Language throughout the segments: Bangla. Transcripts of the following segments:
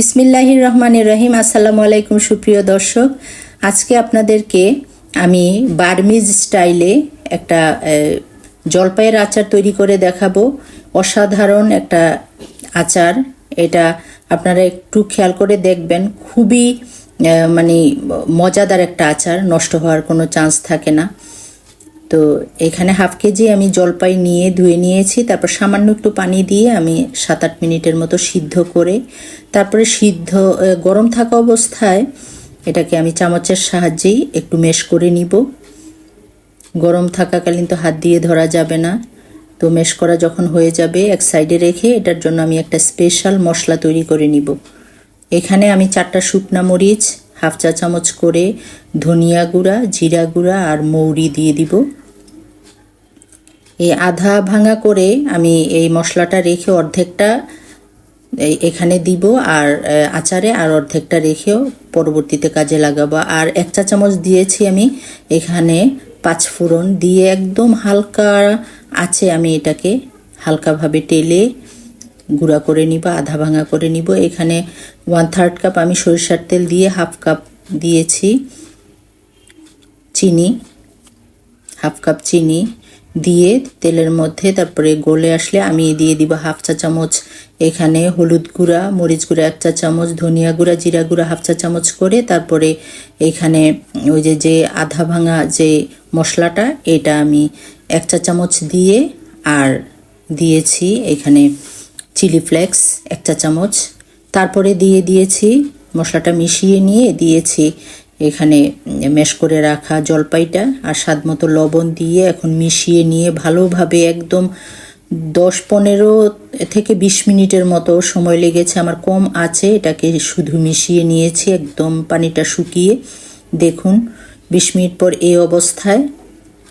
বিসমিল্লাহির রহমানির রহিম। আসসালামু আলাইকুম সুপ্রিয় দর্শক। আজকে আপনাদেরকে আমি বার্মিজ স্টাইলে একটা জলপাইয়ের আচার তৈরি করে দেখাবো। অসাধারণ একটা আচার। এটা আপনারা একটু খেয়াল করে দেখবেন। খুবই মানে মজাদার একটা আচার। নষ্ট হওয়ার কোনো চান্স থাকে না। তো এখানে হাফ কেজি আমি জলপাই নিয়ে ধুয়ে নিয়েছি, তারপর সামান্য একটু পানি দিয়ে আমি সাত আট মিনিটের মতো সিদ্ধ করে, তারপরে সিদ্ধ গরম থাকা অবস্থায় এটাকে আমি চামচের সাহায্যেই একটু মেশ করে নিব। গরম থাকাকালীন তো হাত দিয়ে ধরা যাবে না, তো মেশ করা যখন হয়ে যাবে এক সাইডে রেখে এটার জন্য আমি একটা স্পেশাল মশলা তৈরি করে নিব। এখানে আমি চারটা শুকনা মরিচ, হাফ চা চামচ করে ধনিয়া গুঁড়া, জিরা গুঁড়া আর মৌরি দিয়ে দিব। এই আধা ভাঙা করে আমি এই মশলাটা রেখে অর্ধেকটা এখানে দিব আর আচারে আর অর্ধেকটা রেখেও পরবর্তীতে কাজে লাগাবো। আর এক চা চামচ দিয়েছি আমি এখানে পাঁচ ফোড়ন দিয়ে একদম হালকা আছে আমি এটাকে হালকাভাবে টেলে গুঁড়া করে নিব, আধা ভাঙা করে নিব। এখানে ওয়ান থার্ড কাপ আমি সরিষার তেল দিয়ে হাফ কাপ দিয়েছি। চিনি হাফ কাপ চিনি। দিয়ে তেলের মধ্যে তারপরে গলে আসলে আমি দিয়ে দিব হাফ চা চামচ। এখানে হলুদ গুঁড়া, মরিচ গুঁড়া এক চা চামচ, ধনিয়া গুঁড়া, জিরা গুঁড়া হাফ চা চামচ করে তারপরে এখানে ওই যে যে আধা ভাঙা যে মশলাটা, এটা আমি এক চা চামচ দিয়ে আর দিয়েছি এখানে চিলি ফ্লেক্স এক চা চামচ। তারপরে দিয়ে দিয়েছি, মশলাটা মিশিয়ে নিয়ে দিয়েছি এখানে মেশ করে রাখা জলপাইটা আর স্বাদ মতো লবণ দিয়ে এখন মিশিয়ে নিয়ে ভালোভাবে একদম দশ পনেরো থেকে বিশ মিনিটের মতো সময় লেগেছে। আমার কম আছে, এটাকে শুধু মিশিয়ে নিয়েছি একদম পানিটা শুকিয়ে। দেখুন, বিশ মিনিট পর এই অবস্থায়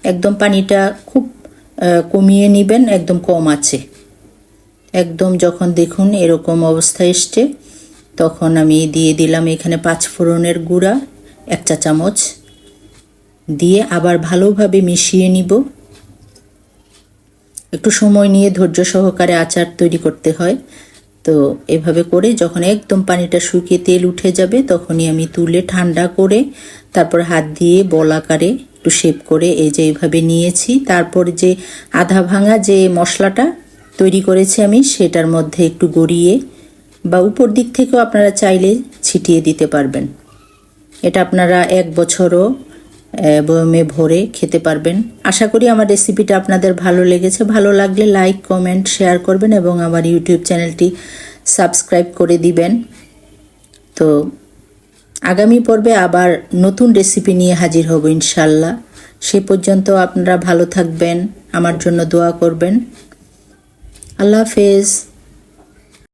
একদম পানিটা খুব কমিয়ে নেবেন, একদম কম আছে। একদম যখন দেখুন এরকম অবস্থা এসছে, তখন আমি দিয়ে দিলাম এখানে পাঁচ ফোড়নের গুঁড়া। এক চা চামচ দিয়ে আবার ভালোভাবে মিশিয়ে নিব। একটু সময় নিয়ে ধৈর্য সহকারে আচার তৈরি করতে হয়। তো এভাবে করে যখন একদম পানিটা শুকিয়ে তেল উঠে যাবে, তখনই আমি তুলে ঠান্ডা করে তারপর হাত দিয়ে বল আকারে একটু শেপ করে এই যে এইভাবে নিয়েছি। তারপর যে আধা ভাঙা যে মশলাটা তৈরি করেছি আমি, সেটার মধ্যে একটু গড়িয়ে বা উপর দিক থেকেও আপনারা চাইলে ছিটিয়ে দিতে পারবেন। এটা আপনারা এক বছরও বয়মে ভরে খেতে পারবেন। আশা করি আমার রেসিপিটা আপনাদের ভালো লেগেছে। ভালো লাগলে লাইক কমেন্ট শেয়ার করবেন এবং আমার ইউটিউব চ্যানেলটি সাবস্ক্রাইব করে দিবেন। তো আগামী পর্বে আবার নতুন রেসিপি নিয়ে হাজির হব ইনশাল্লাহ সে পর্যন্ত আপনারা ভালো থাকবেন, আমার জন্য দোয়া করবেন। আল্লাহ হাফেজ।